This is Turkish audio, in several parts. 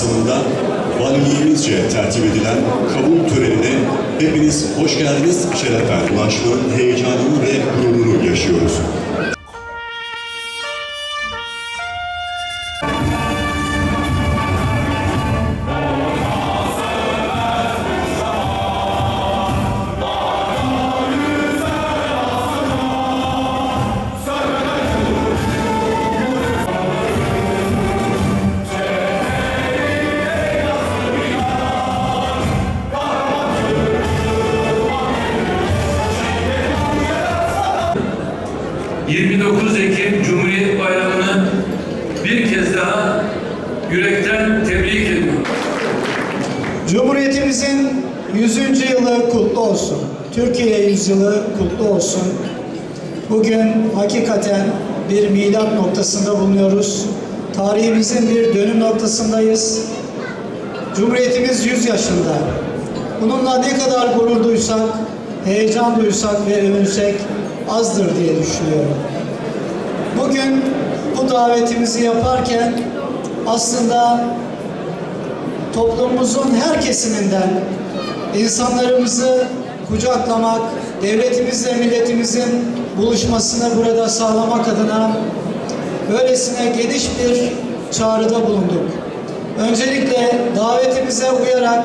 kapsamında valiliğimizce tertip edilen kabul törenine hepiniz hoş geldiniz, şeref verdiniz. Başbuğ'un heyecanını ve gururunu yaşıyoruz. 29 Ekim Cumhuriyet Bayramı'nı bir kez daha yürekten tebrik ediyorum. Cumhuriyetimizin 100. yılı kutlu olsun. Türkiye yüzyılı kutlu olsun. Bugün hakikaten bir milat noktasında bulunuyoruz. Tarihimizin bir dönüm noktasındayız. Cumhuriyetimiz 100 yaşında. Bununla ne kadar gurur duysak, heyecan duysak ve övünsek azdır diye düşünüyorum. Bugün bu davetimizi yaparken aslında toplumumuzun her kesiminden insanlarımızı kucaklamak, devletimizle milletimizin buluşmasını burada sağlamak adına böylesine geniş bir çağrıda bulunduk. Öncelikle davetimize uyarak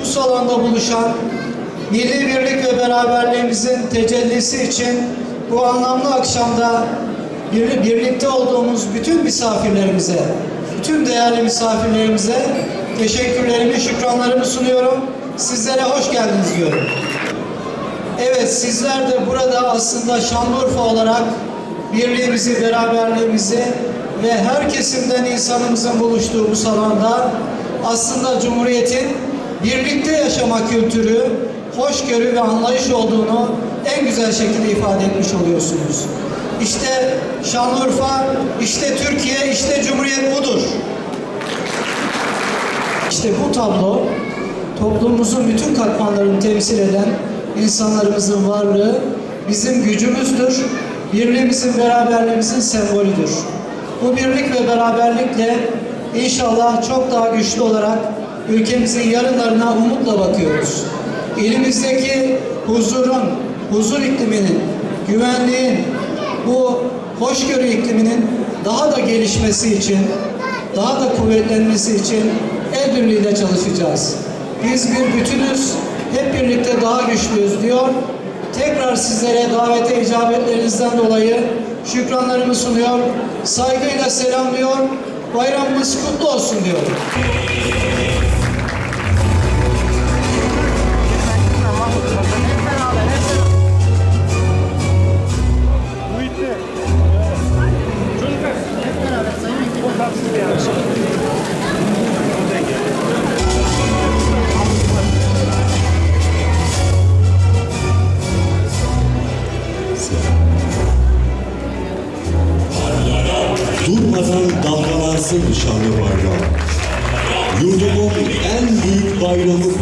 bu salonda buluşan milli birlik ve beraberliğimizin tecellisi için bu anlamlı akşamda bir- birlikte olduğumuz bütün misafirlerimize, bütün değerli misafirlerimize teşekkürlerimi, şükranlarımı sunuyorum. Sizlere hoş geldiniz diyorum. Evet sizler de burada aslında Şanlıurfa olarak birliğimizi, beraberliğimizi ve her kesimden insanımızın buluştuğu bu salonda aslında Cumhuriyet'in birlikte yaşama kültürü, hoşgörü ve anlayış olduğunu en güzel şekilde ifade etmiş oluyorsunuz. İşte Şanlıurfa, işte Türkiye, işte Cumhuriyet budur. İşte bu tablo toplumumuzun bütün katmanlarını temsil eden insanlarımızın varlığı bizim gücümüzdür. Birliğimizin, beraberliğimizin sembolüdür. Bu birlik ve beraberlikle inşallah çok daha güçlü olarak ülkemizin yarınlarına umutla bakıyoruz. İlimizdeki huzurun, huzur ikliminin, güvenliğin, bu hoşgörü ikliminin daha da gelişmesi için, daha da kuvvetlenmesi için el birliğiyle çalışacağız. Biz bir bütünüz, hep birlikte daha güçlüyüz diyor. Tekrar sizlere davete icabetlerinizden dolayı şükranlarımı sunuyor, saygıyla selamlıyor, bayramımız kutlu olsun diyorum. Dalgalansın şanlı bayrağı. Yurdumun en büyük bayramı.